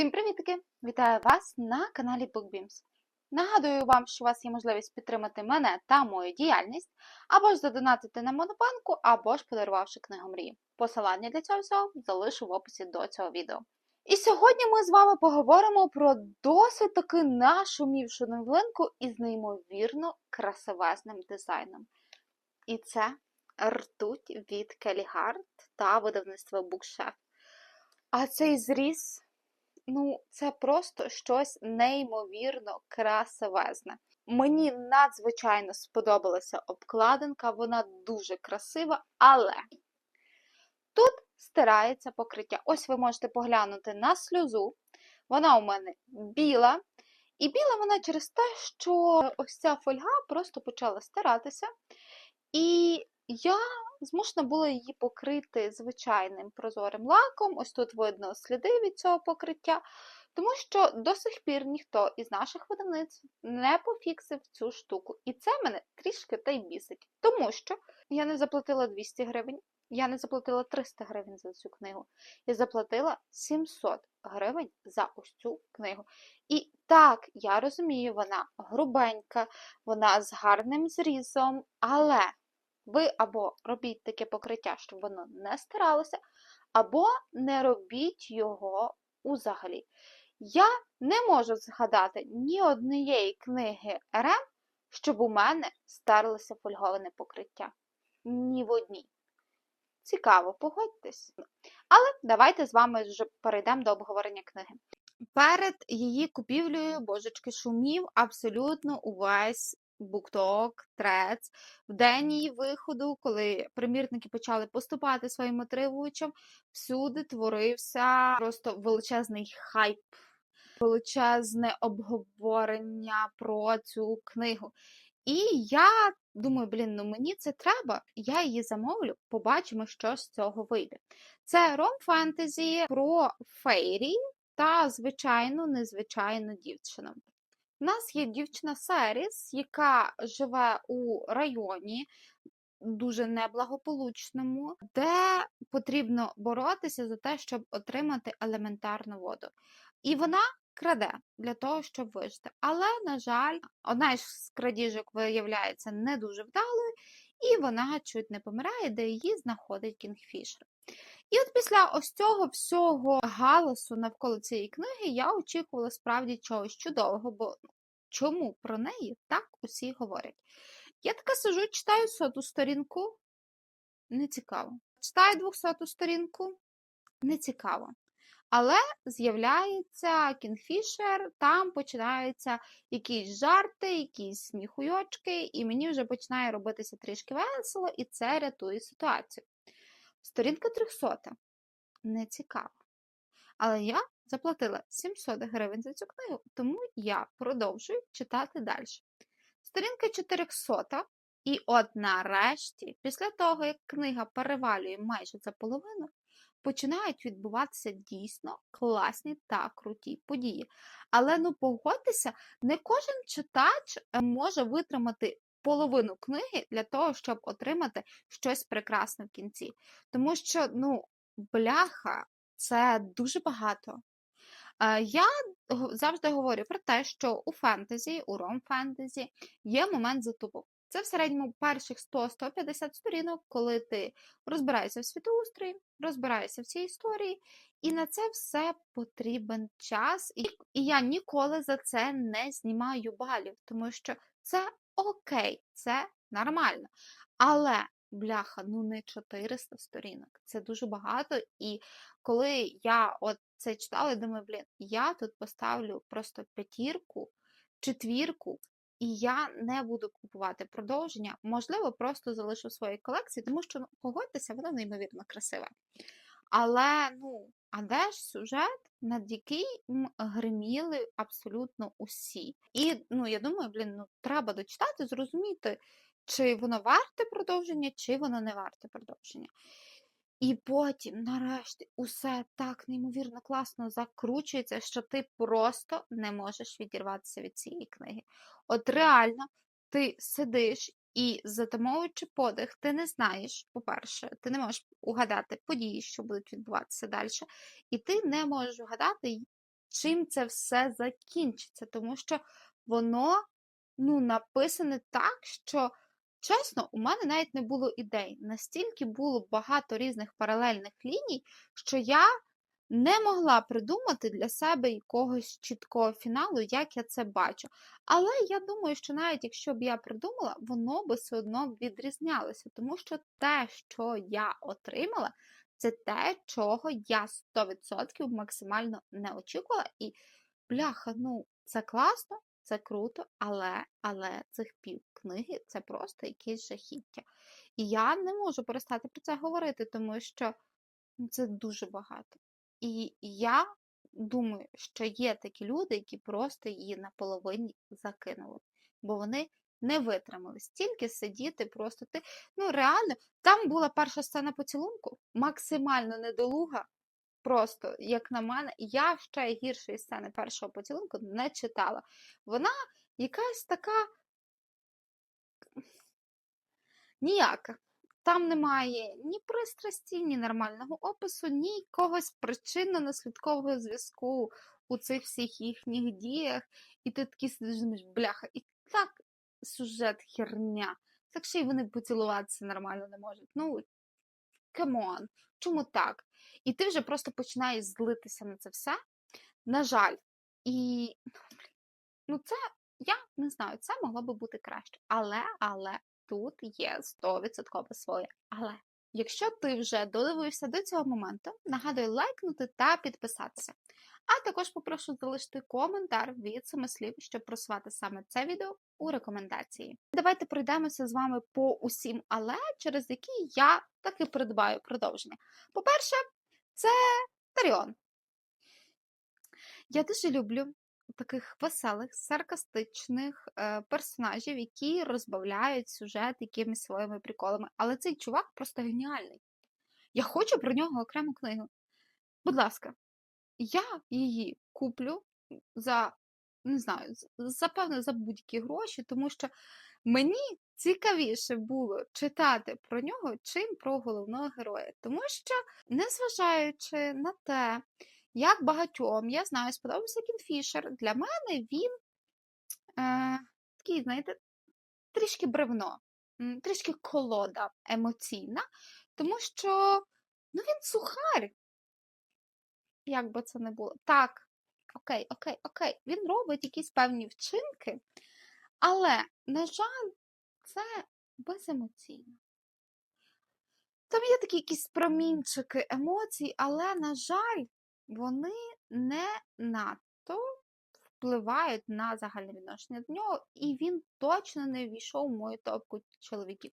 Всім привітки! Вітаю вас на каналі BookBeams. Нагадую вам, що у вас є можливість підтримати мене та мою діяльність, або ж задонатити на Монобанку, або ж подарувавши книгу мрії. Посилання для цього всього залишу в описі до цього відео. І сьогодні ми з вами поговоримо про досить таки нашумівшу новинку із неймовірно красивезним дизайном. І це ртуть від Келі Гард та видавництва Букшеф. А цей зріз ну, це просто щось неймовірно красивезне. Мені надзвичайно сподобалася обкладинка, вона дуже красива, але тут стирається покриття. Ось ви можете поглянути на сльозу. Вона у мене біла. І біла вона через те, що ось ця фольга просто почала стиратися. І я змушена була її покрити звичайним прозорим лаком. Ось тут видно сліди від цього покриття, тому що до сих пір ніхто із наших видавниць не пофіксив цю штуку. І це мене трішки та й бісить. Тому що я не заплатила 200 гривень, я не заплатила 300 гривень за цю книгу. Я заплатила 700 гривень за ось цю книгу. І так, я розумію, вона грубенька, вона з гарним зрізом, але ви або робіть таке покриття, щоб воно не стиралося, або не робіть його взагалі. Я не можу згадати ні однієї книги РМ, щоб у мене стерлося фольговане покриття. Ні в одній. Цікаво, погодьтесь. Але давайте з вами вже перейдемо до обговорення книги. Перед її купівлею, божечки, шумів абсолютно увесь букток, трец. В день її виходу, коли примірники почали поступати своїм отримувачам, всюди творився просто величезний хайп, величезне обговорення про цю книгу. І я думаю, блін, ну мені це треба, я її замовлю, побачимо, що з цього вийде. Це ром фентезі про фейрі та звичайну незвичайну дівчину. У нас є дівчина Серіс, яка живе у районі дуже неблагополучному, де потрібно боротися за те, щоб отримати елементарну воду. І вона краде для того, щоб вижити. Але, на жаль, одна з крадіжок виявляється не дуже вдалою, і вона чуть не помирає, де її знаходить Кінгфішер. І от після ось цього всього галасу навколо цієї книги я очікувала справді чогось чудового, бо чому про неї так усі говорять? Я така сижу, читаю соту сторінку, не цікаво. Читаю двохсоту сторінку, не цікаво. Але з'являється кінфішер, там починаються якісь жарти, якісь сміхуйочки, і мені вже починає робитися трішки весело, і це рятує ситуацію. Сторінка 300. Не цікаво. Але я заплатила 700 гривень за цю книгу, тому я продовжую читати далі. Сторінка 400. І от нарешті, після того, як книга перевалює майже за половину, починають відбуватися дійсно класні та круті події. Але ну погодьтеся, не кожен читач е, може витримати половину книги для того, щоб отримати щось прекрасне в кінці. Тому що, ну, бляха, це дуже багато. Е, Я завжди говорю про те, що у фентезі, у ром фентезі є момент затупу. Це в середньому перших 100-150 сторінок, коли ти розбираєшся в світоустрої, розбираєшся в цій історії, і на це все потрібен час. І я ніколи за це не знімаю балів, тому що це окей, це нормально. Але, бляха, ну не 400 сторінок. Це дуже багато. І коли я от це читала, я думаю, блін, я тут поставлю просто п'ятірку, четвірку. І я не буду купувати продовження, можливо, просто залишу в своїй колекції, тому що, ну, погодьтеся, вона неймовірно красива. Але, ну, а де ж сюжет, над який гриміли абсолютно усі? І, ну, я думаю, блін, ну, треба дочитати, зрозуміти, чи воно варте продовження, чи воно не варте продовження. І потім, нарешті, усе так неймовірно класно закручується, що ти просто не можеш відірватися від цієї книги. От реально, ти сидиш і, затамовуючи подих, ти не знаєш, по-перше, ти не можеш угадати події, що будуть відбуватися далі, і ти не можеш угадати, чим це все закінчиться, тому що воно ну, написане так, що, чесно, у мене навіть не було ідей. Настільки було багато різних паралельних ліній, що я не могла придумати для себе якогось чіткого фіналу, як я це бачу. Але я думаю, що навіть якщо б я придумала, воно би все одно відрізнялося, тому що те, що я отримала, це те, чого я 100% максимально не очікувала. І бляха, ну, це класно, це круто, але, але цих пів книги це просто якесь жахіття. І я не можу перестати про це говорити, тому що ну, це дуже багато. І я думаю, що є такі люди, які просто її наполовині закинули, бо вони не витримали стільки сидіти, просто ти. Ну, реально, там була перша сцена поцілунку, максимально недолуга, просто, як на мене, я ще гіршої сцени першого поцілунку не читала. Вона якась така ніяка. Там немає ні пристрасті, ні нормального опису, ні якогось причинно-наслідкового зв'язку у цих всіх їхніх діях. І ти такий сидиш, думаєш, бляха, і так сюжет херня. Так ще й вони поцілуватися нормально не можуть. Ну, камон, чому так? І ти вже просто починаєш злитися на це все. На жаль, і ну це я не знаю, це могло би бути краще. Але, але тут є 100% своє. Але якщо ти вже додивився до цього моменту, нагадую лайкнути та підписатися. А також попрошу залишити коментар від семи слів, щоб просувати саме це відео у рекомендації. Давайте пройдемося з вами по усім але, через які я таки придбаю продовження. По-перше, це Таріон. Я дуже люблю таких веселих, саркастичних е, персонажів, які розбавляють сюжет якимись своїми приколами. Але цей чувак просто геніальний. Я хочу про нього окрему книгу. Будь ласка, я її куплю за, не знаю, за певно, за будь-які гроші, тому що мені цікавіше було читати про нього, чим про головного героя. Тому що, незважаючи на те, як багатьом, я знаю, сподобався Кінфішер. Для мене він е, такий, знаєте, трішки бревно, трішки колода емоційна, тому що ну, він сухар. Як би це не було. Так, окей, окей, окей, він робить якісь певні вчинки, але, на жаль, це беземоційно. Там є такі якісь промінчики емоцій, але, на жаль, вони не надто впливають на загальне відношення до нього, і він точно не ввійшов в мою топку чоловіків.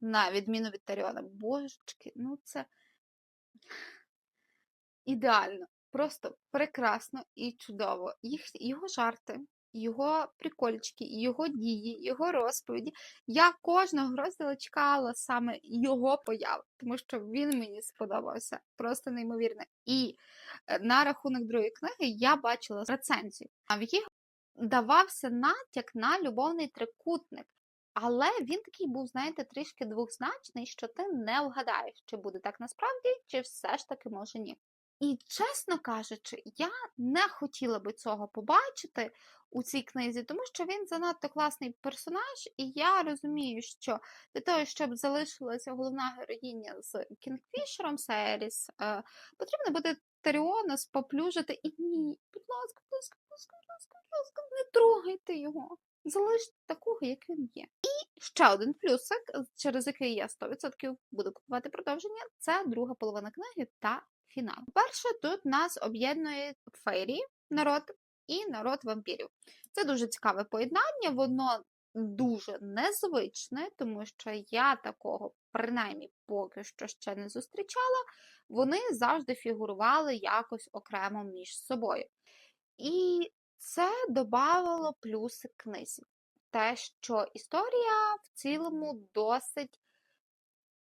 На відміну від Таріона. Божечки, ну це ідеально, просто прекрасно і чудово. Їх, Його жарти, його прикольчики, його дії, його розповіді. Я кожного розділу чекала саме його появи, тому що він мені сподобався просто неймовірно. І е, на рахунок другої книги я бачила рецензію, а в яких давався натяк на любовний трикутник. Але він такий був, знаєте, трішки двозначний, що ти не вгадаєш, чи буде так насправді, чи все ж таки може ні. І, чесно кажучи, я не хотіла би цього побачити у цій книзі, тому що він занадто класний персонаж, і я розумію, що для того, щоб залишилася головна героїня з Кінгфішером Серіс, е, потрібно буде Таріона споплюжити. І ні, будь ласка, будь ласка, будь ласка, будь ласка, будь ласка, не трогайте його. Залиште такого, як він є. І ще один плюсик, через який я 100% буду купувати продовження, це друга половина книги та фінал. Перше, тут нас об'єднує фейрі народ і народ вампірів. Це дуже цікаве поєднання, воно дуже незвичне, тому що я такого, принаймні, поки що ще не зустрічала. Вони завжди фігурували якось окремо між собою. І це додавало плюси книзі. Те, що історія в цілому досить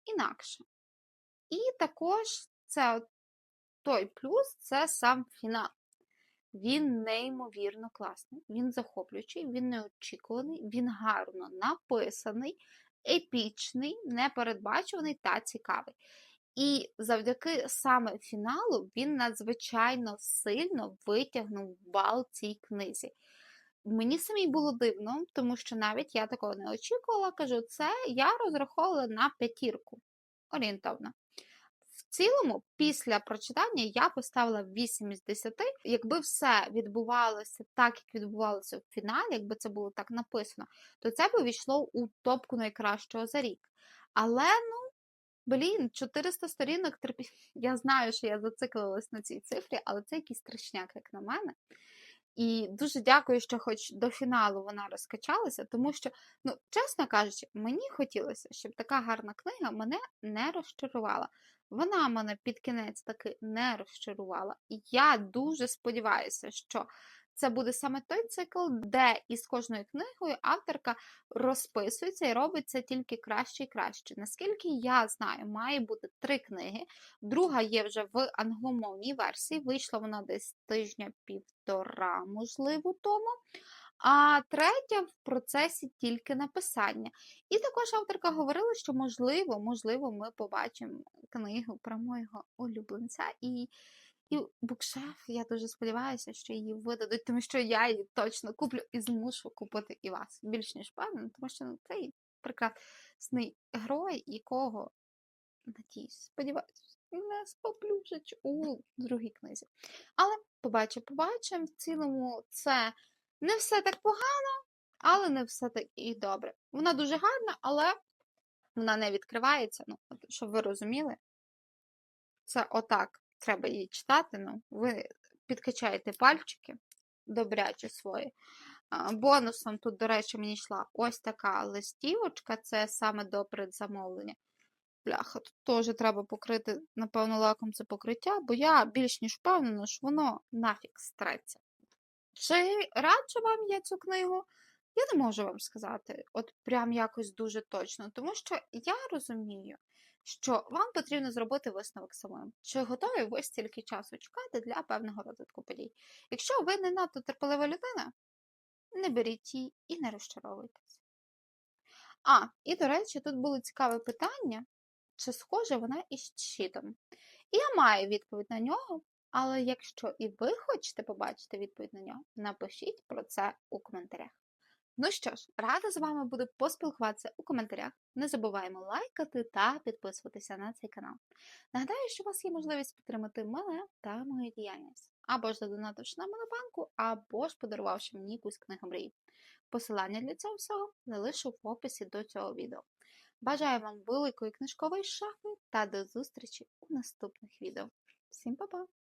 інакша. І також це той плюс це сам фінал. Він неймовірно класний, він захоплюючий, він неочікуваний, він гарно написаний, епічний, непередбачуваний та цікавий. І завдяки саме фіналу він надзвичайно сильно витягнув бал цій книзі. Мені самій було дивно, тому що навіть я такого не очікувала. Кажу, це я розраховувала на п'ятірку орієнтовно. В цілому, після прочитання я поставила 8 із 10. Якби все відбувалося так, як відбувалося в фіналі, якби це було так написано, то це б увійшло у топку найкращого за рік. Але, ну, блін, 400 сторінок терпі. Я знаю, що я зациклилась на цій цифрі, але це якийсь страшняк, як на мене. І дуже дякую, що хоч до фіналу вона розкачалася, тому що, ну, чесно кажучи, мені хотілося, щоб така гарна книга мене не розчарувала. Вона мене під кінець таки не розчарувала. І я дуже сподіваюся, що це буде саме той цикл, де із кожною книгою авторка розписується і робить це тільки краще і краще. Наскільки я знаю, має бути три книги. Друга є вже в англомовній версії. Вийшла вона десь тижня-півтора, можливо, тому. А третя в процесі тільки написання. І також авторка говорила, що можливо, можливо, ми побачимо книгу про моєго улюбленця. І і букшеф, я дуже сподіваюся, що її видадуть, тому що я її точно куплю і змушу купити і вас. Більш ніж певно, тому що ну, цей прекрасний герой, якого, надіюсь, сподіваюся, не споплюжать у другій книзі. Але побачимо, побачимо. В цілому це не все так погано, але не все так і добре. Вона дуже гарна, але вона не відкривається. Ну, щоб ви розуміли, це отак треба її читати. Ну, ви підкачаєте пальчики добряче свої. Бонусом тут, до речі, мені йшла ось така листівочка, це саме до предзамовлення. Бляха, тут теж треба покрити, напевно, лаком це покриття, бо я більш ніж впевнена, що воно нафіг стреться. Чи раджу вам я цю книгу? Я не можу вам сказати, от прям якось дуже точно, тому що я розумію, що вам потрібно зробити висновок самим, чи готові ви стільки часу чекати для певного розвитку подій. Якщо ви не надто терпелива людина, не беріть її і не розчаровуйтесь. А, і, до речі, тут було цікаве питання, чи схожа вона із щитом. І я маю відповідь на нього, але якщо і ви хочете побачити відповідь на нього, напишіть про це у коментарях. Ну що ж, рада з вами буду поспілкуватися у коментарях. Не забуваємо лайкати та підписуватися на цей канал. Нагадаю, що у вас є можливість підтримати мене та мою діяльність, або ж задонативши на монобанку, або ж подарувавши мені якусь книгу мрій. Посилання для цього всього залишу в описі до цього відео. Бажаю вам великої книжкової шахи та до зустрічі у наступних відео. Всім па-па!